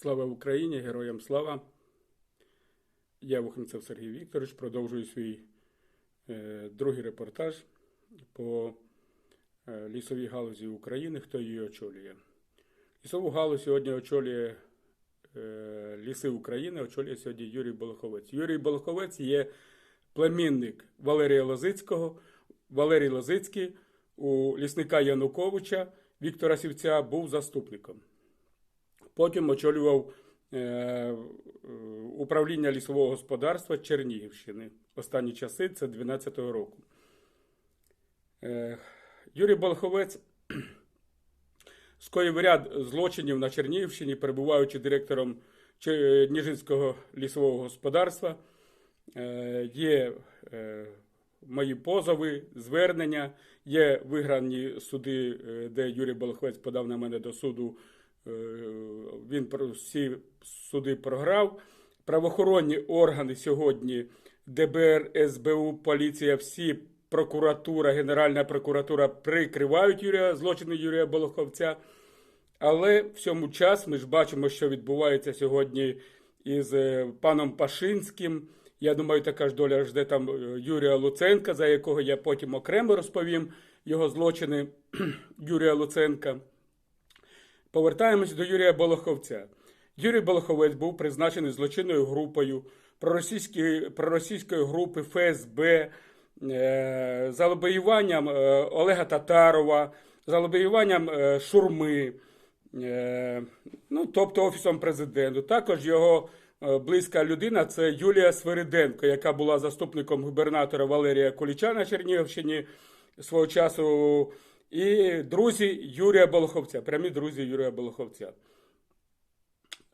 Слава Україні! Героям слава! Я Вухинцев Сергій Вікторович. Продовжую свій е, другий репортаж по е, лісовій галузі України. Хто її очолює? Лісову галузь сьогодні очолює е, ліси України, очолює сьогодні Юрій Болоховець. Юрій Болоховець є племінник Валерія Лозицького. Валерій Лозицький у лісника Януковича Віктора Сівця був заступником. Потім очолював е, е, управління лісового господарства Чернігівщини. Останні часи це 12-го року. Е, Юрій Болховець скоїв ряд злочинів на Чернігівщині, перебуваючи директором Ніжинського лісового господарства. Є мої позови, звернення, є виграні суди, де Юрій Болховець подав на мене до суду. Е, Він всі суди програв. Правоохоронні органи сьогодні, ДБР, СБУ, поліція, всі прокуратура, Генеральна прокуратура прикривають Юрія злочини Юрія Болоховця. Але в цьому час ми ж бачимо, що відбувається сьогодні із е, паном Пашинським. Я думаю, така ж доля жде там е, Юрія Луценка, за якого я потім окремо розповім його злочини Юрія Луценка. Повертаємось до Юрія Болоховця. Юрій Болоховець був призначений злочинною групою проросійської, групи ФСБ е, за лобіюванням е, Олега Татарова, за лобіюванням е, Шурми, е, ну, тобто Офісом президенту. Також його е, близька людина це Юлія Свириденко, яка була заступником губернатора Валерія Куліча на Чернігівщині свого часу. І друзі Юрія Болоховця, прямі друзі Юрія Болоховця.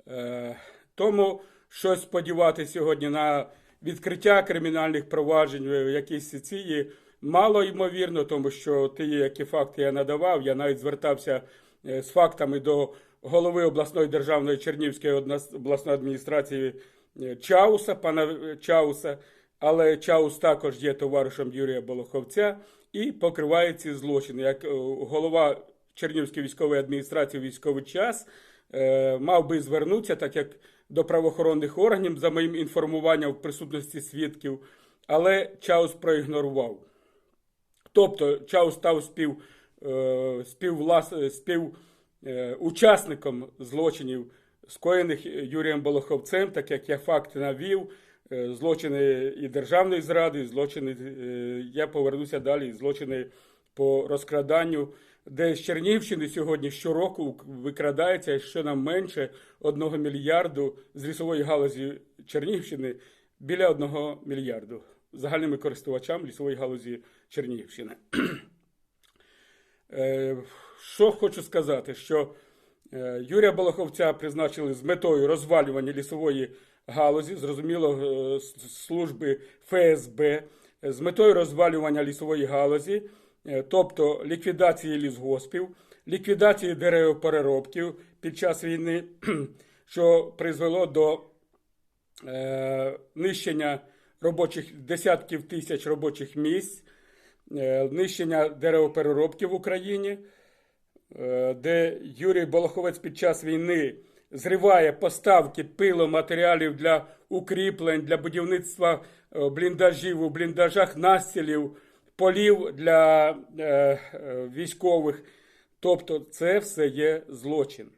Е, тому щось сподіватися сьогодні на відкриття кримінальних проваджень в якійсь цієї мало ймовірно, тому що ті, які факти я надавав, я навіть звертався е, з фактами до голови обласної державної Чернівської обласної адміністрації е, Чауса, пана е, Чауса, але Чаус також є товаришем Юрія Болоховця і покриває ці злочини. Як е, голова Чернівської військової адміністрації військовий час е, мав би звернутися, так як до правоохоронних органів за моїм інформуванням в присутності свідків, але Чаус проігнорував. Тобто Чаус став спів, е, співвлас, спів, е, учасником злочинів, скоєних Юрієм Болоховцем, так як я факти навів, злочини і державної зради, і злочини, е, я повернуся далі, злочини по розкраданню, де з Чернігівщини сьогодні щороку викрадається щонайменше 1 мільярду з лісової галузі Чернігівщини біля 1 мільярду загальними користувачам лісової галузі Чернігівщини. Е, Що хочу сказати, що е, Юрія Болоховця призначили з метою розвалювання лісової галузі, зрозуміло, е, служби ФСБ, е, з метою розвалювання лісової галузі, е, тобто ліквідації лісгоспів, ліквідації деревопереробків під час війни, що призвело до е, нищення робочих десятків тисяч робочих місць, е, нищення деревопереробки в Україні, е, де Юрій Болоховець під час війни зриває поставки пиломатеріалів для укріплень, для будівництва е, бліндажів у бліндажах настілів, полів для е, е, військових. Тобто це все є злочин.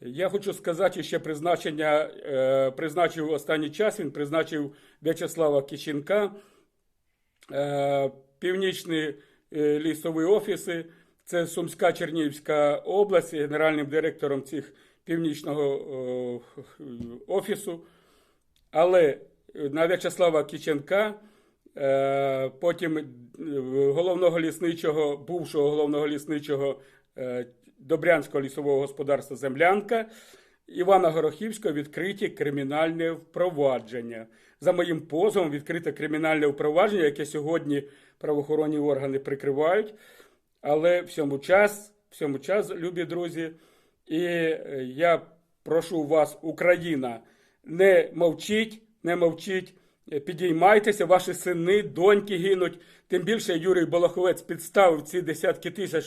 Я хочу сказати ще призначення, е, призначив останній час, він призначив В'ячеслава Киченка, е, північні е, лісові офіси, це Сумська Чернігівська область, генеральним директором цих північного е, офісу. Але на В'ячеслава Киченка, е, потім е, головного лісничого, бувшого головного лісничого е, Добрянського лісового господарства Землянка Івана Горохівського відкриті кримінальне впровадження. За моїм позовом відкрите кримінальне впровадження, яке сьогодні правоохоронні органи прикривають. Але всьому час, всьому час, любі друзі, і е, я прошу вас, Україна, не мовчіть, не мовчіть, е, підіймайтеся, ваші сини, доньки гинуть. Тим більше Юрій Болоховець підставив ці десятки тисяч.